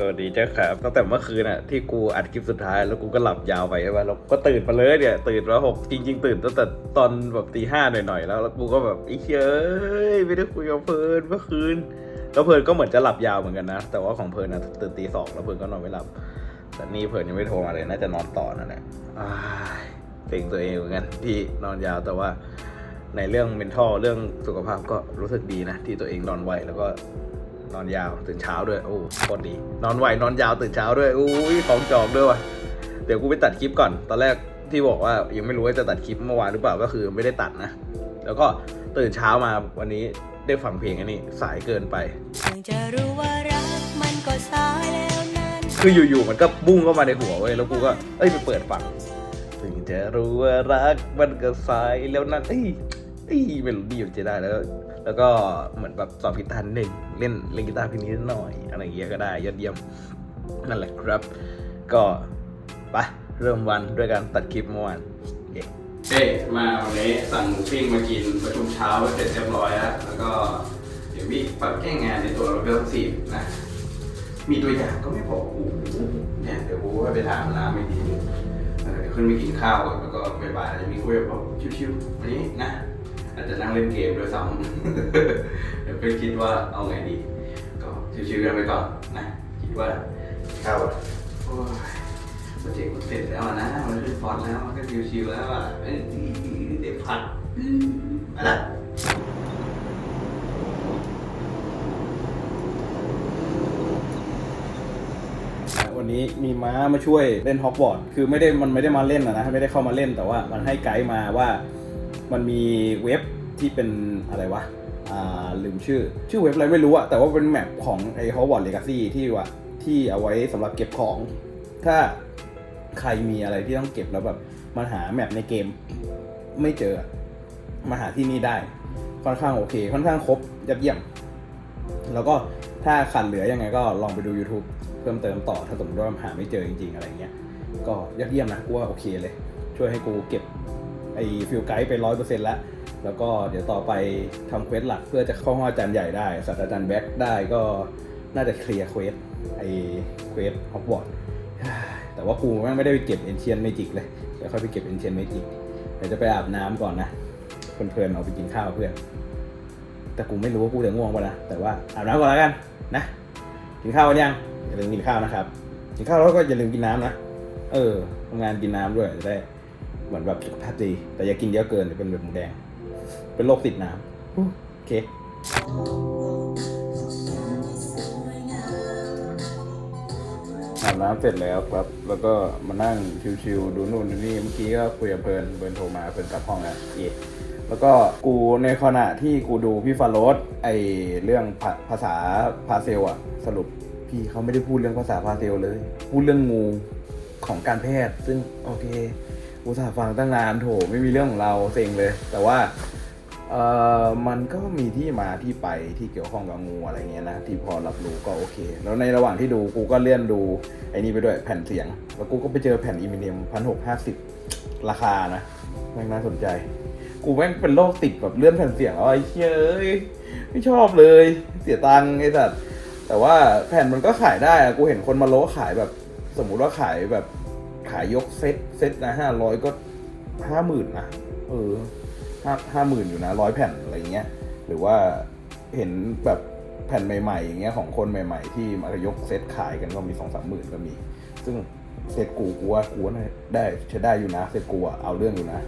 สวัสดีเจ้าครับตั้งแต่เมื่อคืนอะที่กูอัดคลิปสุดท้ายแล้วกูก็หลับยาวไปใช่ป่ะแล้วก็ตื่นมาเลยเนี่ย ตื่นมาหกจริง ๆ ตื่นตั้งแต่ตอนแบบตีห้าหน่อยๆแล้วแล้วกูก็แบบไอ้เฮ้ยไม่ได้คุยกับเพลินเมื่อคืนแล้วเพลินก็เหมือนจะหลับยาวเหมือนกันนะแต่ว่าของเพลินนะตื่นตีสองแล้วเพลินก็นอนไม่หลับแต่นี่เพลินยังไม่โทรมาเลยน่าจะนอนต่อนั่นแหละเต็งตัวเองเหมือนกันที่นอนยาวแต่ว่าในเรื่อง mental เรื่องสุขภาพก็รู้สึกดีนะที่ตัวเองนอนไวแล้วก็ นอนยาวตื่นเช้าด้วยโอ้โคตรดีนอนไวนอนยาวตื่นเช้าด้วยอุ้ยของจองด้วยว่ะเดี๋ยวกูไปตัดคลิปก่อน ตอนแรกที่บอกว่ายังไม่รู้ว่าจะตัดคลิปเมื่อวานหรือเปล่าก็คือไม่ได้ตัดนะ แล้วก็ตื่นเช้ามาวันนี้ได้ฟังเพลงอันนี้สายเกินไปเพิ่งจะรู้ว่ารักมันก็สายแล้วนั้นคืออยู่ๆมันก็บุ้งเข้ามาในหัวเว้ยแล้วกูก็เอ้ยไปเปิดฟังถึงจะรู้ว่ารักมันก็สายแล้วนั่นเอ้ยเอ้ยเมโลดี้มันจะได้แล้ว แล้วก็เหมือนแบบสอบพิธานหนึ่งเล่นเล่นกีตาร์เพียงนิดหน่อยอะไรอย่างเงี้ยก็ได้ยอดเยี่ยมนั่นแหละครับ ก็ไปเริ่มวันด้วยการตัดคลิปเมื่อวานเย้เอ้มาวันนี้สั่งหมูปิ้งมากินประชุมเช้าเสร็จเรียบร้อยแล้วแล้วก็เดี๋ยวมีปรับแก้งานในตัวเราเบลสีนะมีตัวอย่างก็ไม่พอกูเนี่ยเดี๋ยวกูไปถามน้ำไม่ดีเดี๋ยวขึ้นไปกินข้าวก่อนแล้วก็บ่ายๆจจะมีคุยแบบชิวๆวันนี้นะ อาจจะนั่งเล่นเกมด้วยซ้ำ เดี๋ยวไปคิดว่าเอาไงดี ก็ชิวๆกันไปก่อนนะ คิดว่าเข้าโอ้ยโปรเจกต์มันเสร็จแล้วนะ มันขึ้นฟอนต์แล้วมันก็ชิวๆแล้วอะเอ้ยเดี๋ยวพักอืมไปละวันนี้มีม้ามาช่วยเล่นฮอกวอตส์คือไม่ได้มันไม่ได้มาเล่นนะนะ ไม่ได้เข้ามาเล่นแต่ว่ามันให้ไกด์มาว่า มันมีเว็บที่เป็นอะไรวะอ่าลืมชื่อ ชื่อเว็บอะไรไม่รู้อะแต่ว่าเป็นแมปของไอ้ฮอกวอตส์เลกาซี่ที่ว่าที่เอาไว้สำหรับเก็บของ ถ้าใครมีอะไรที่ต้องเก็บแล้วแบบมันหาแมปในเกมไม่เจอมาหาที่นี่ได้ ค่อนข้างโอเค ค่อนข้างครบยอดเยี่ยม แล้วก็ถ้าขาดเหลือยังไงก็ลองไปดู YouTube เพิ่มเติมต่อถ้าสมมติว่าหาไม่เจอจริงๆอะไรเงี้ย ก็ยอดเยี่ยมนะกูว่าโอเคเลย ช่วยให้กูเก็บ ไอ้ฟิลไกด์ไปร้อยเปอร์เซ็นต์แล้วแล้วก็เดี๋ยวต่อไปทำเควสหลักเพื่อจะเข้าห้องอาจารย์ใหญ่ได้ศาสตราจารย์แบ็คได้ก็น่าจะเคลียร์เควสไอ้เควสฮอกวอตส์แต่ว่ากูไม่ได้ไปเก็บเอนเชียนเมจิกเลยเดี๋ยวค่อยไปเก็บเอนเชียนเมจิกเดี๋ยวจะไปอาบน้ำก่อนนะเพลินๆเอาไปกินข้าวเพื่อนแต่กูไม่รู้ว่ากูจะง่วงป่ะนะแต่ว่าอาบน้ำก่อนแล้วกันนะกินข้าวกันยังอย่าลืมกินข้าวนะครับกินข้าวแล้วก็อย่าลืมกินน้ำนะเออทำงานกินน้ำด้วยจะได้ เหมือนแบบสุขภาพดี แต่อย่ากินเยอะเกินเดี๋ยวเป็นแบบหมูแดง เป็นโรคติดน้ำโอเคอาบน้ำเสร็จแล้วครับ แล้วก็มานั่งชิวๆดูนู่นดูนี่ เมื่อกี้ก็คุยกับเพลินเพลินโทรมาเพลินกลับห้องแล้วเย่แล้วก็กูในขณะที่กูดูพี่ฟาโรสไอเรื่องภาภาษาพาเซลอะสรุปพี่เขาไม่ได้พูดเรื่องภาษาพาเซลเลย พูดเรื่องงูของการแพทย์ ซึ่งโอเค กูสาห์ฟังตั้งนานโถไม่มีเรื่องของเราเซ็งเลย แต่ว่าเอ่อมันก็มีที่มาที่ไปที่เกี่ยวข้องกับงูอะไรเงี้ยนะที่พอรับรู้ก็โอเค แล้วในระหว่างที่ดูกูก็เลื่อนดูไอ้นี่ไปด้วยแผ่นเสียง แล้วกูก็ไปเจอแผ่นอีเมเนียมพันหกห้าสิบราคานะแม่งน่าสนใจ กูแม่งเป็นโรคติดแบบเลื่อนแผ่นเสียงแล้วไอ้เหี้ยเอ้ยไม่ชอบเลย เสียตังค์ไอ้สัตว์แต่ว่าแผ่นมันก็ขายได้อะกูเห็นคนมาโลขายแบบ สมมุติว่าขายแบบ ขายยกเซตเซตละห้าร้อยก็ห้าหมื่นนะเออห้าห้าหมื่นอยู่นะร้อยแผ่นอะไรเงี้ยหรือว่าเห็นแบบแผ่นใหม่ๆอย่างเงี้ยของคนใหม่ๆ ที่มายกเซตขายกันก็มีสองสามหมื่นก็มี ซึ่งเซตกูกูว่ากูได้ใช้ได้อยู่นะเซตกูเอาเรื่องอยู่นะ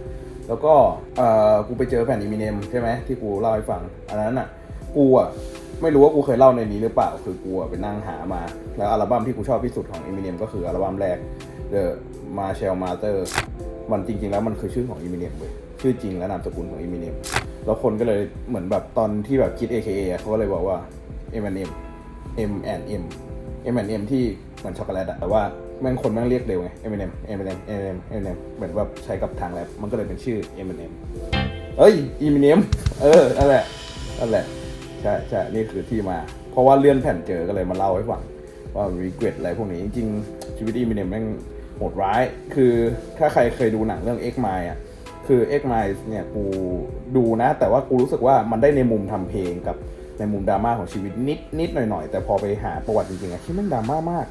แล้วก็เออกูไปเจอแผ่นอีมิเนมใช่ไหมที่กูเล่าให้ฟัง อันนั้นอะกูอะ ไม่รู้ว่ากูเคยเล่าในนี้หรือเปล่า คือกูไปนั่งหามา แล้วอัลบั้มที่กูชอบที่สุดของอีมิเนมก็คืออัลบั้มแรก The Marshall Matter มันจริง ๆ แล้วมันคือชื่อของอีมิเนมเว้ยชื่อจริงและนามสกุลของอีมิเนมแล้วคนก็เลยเหมือนแบบตอนที่แบบคิด AKA เขาก็เลยบอกว่า M&M M and M M and M ที่เหมือนช็อกโกแลตอะแต่ว่าแม่งคนแม่งเรียกเร็วไง M&M M&M M M M เหมือนแบบใช้กับทางแรปมันก็เลยเป็นชื่อ M&M เอ้ย Eminem เออนั่นแหละนั่นแหละ ใช่ใช่นี่คือที่มา เพราะว่าเลื่อนแผ่นเจอก็เลยมาเล่าให้ฟังว่า regret อะไรพวกนี้จริงๆชีวิต Eminem แม่งโหดร้าย คือถ้าใครเคยดูหนังเรื่อง X Mile อะคือ X Mile เนี่ยกูดูนะ แต่ว่ากูรู้สึกว่ามันได้ในมุมทำเพลงกับในมุมดราม่าของชีวิตนิดนิดหน่อยหน่อยๆแต่พอไปหาประวัติจริงๆอะที่แม่งดราม่ามาก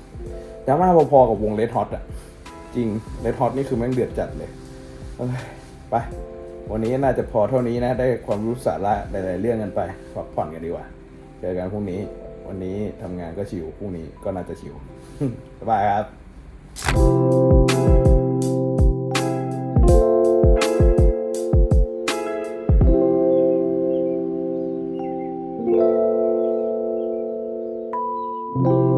ดราม่าพอๆกับวงเลดฮอตอะจริงเลดฮอตนี่คือแม่งเดือดจัดเลยเอ้ยไป วันนี้น่าจะพอเท่านี้นะ ได้ความรู้สาระหลายๆเรื่องกันไปพักผ่อนกันดีกว่า เจอกันพรุ่งนี้ วันนี้ทำงานก็ชิวพรุ่งนี้ก็น่าจะชิวบ๊ายบายครับ